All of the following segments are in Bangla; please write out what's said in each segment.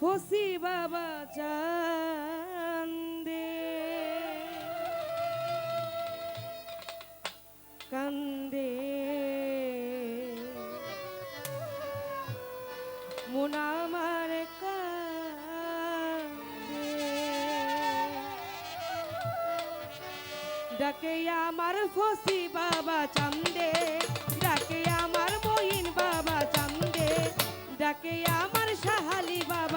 ফসি বাবা চান্দে। কান্দে। মুনামার কান্দে। ডাকে আমার ফসি বাবা চান্দে। ডাকে আমার বইন বাবা চান্দে। ডাকে আমার সাহালি বাবা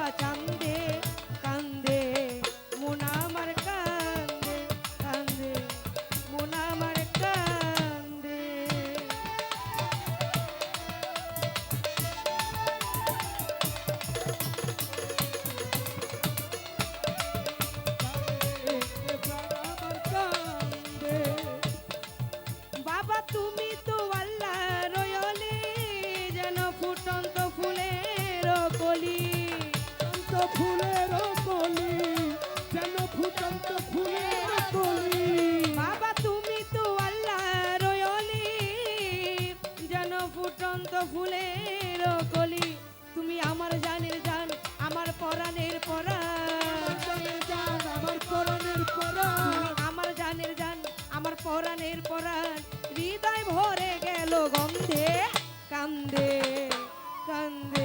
ফুলের কলি যেন ফুটন্ত ফুলের কলি। বাবা তুমি তো যেন ফুটন্ত ফুলের কলি। তুমি আমার জানের জান আমার পরাণের পরাণ জানের জান আমার পরাণ আমার জানের জান আমার পরাণের পরাণ হৃদয় ভরে গেল গন্ধে কান্দে কান্দে।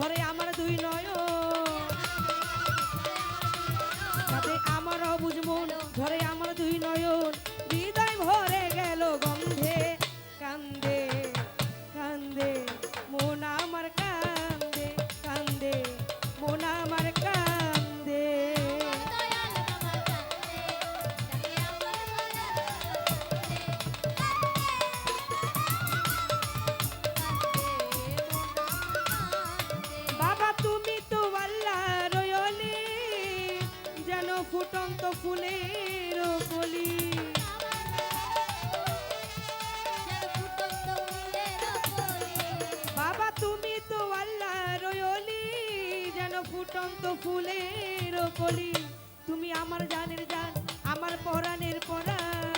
ধরে আমার ফুটন্ত ফুলের কলি। বাবা, তুমি তো আল্লাহ রয়লি যেন ফুটন্ত ফুলের কলি। তুমি আমার জানের জান, আমার পরাণের পরাণ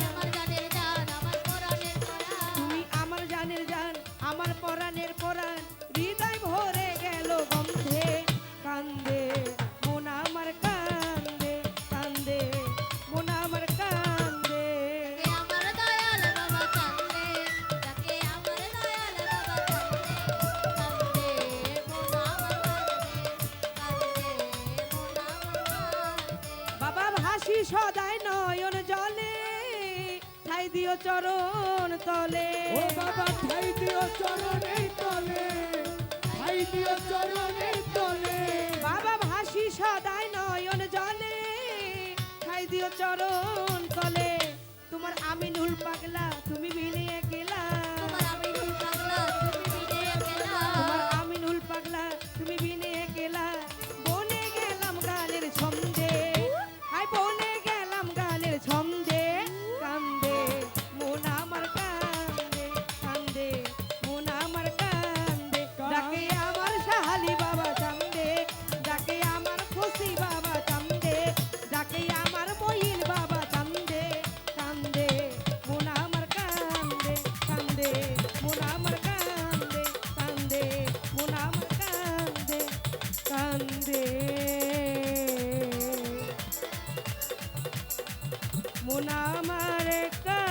বাবা সদাই সদায় নয়ন জলে ঠাই দিও চরণ তলে। ও বাবা ঠাই দিও চরণের তলে ঠাই দিও চরণের তলে। বাবা ভাসি সদায় নয়ন জলে ঠাই দিও চরণ মন আমার কা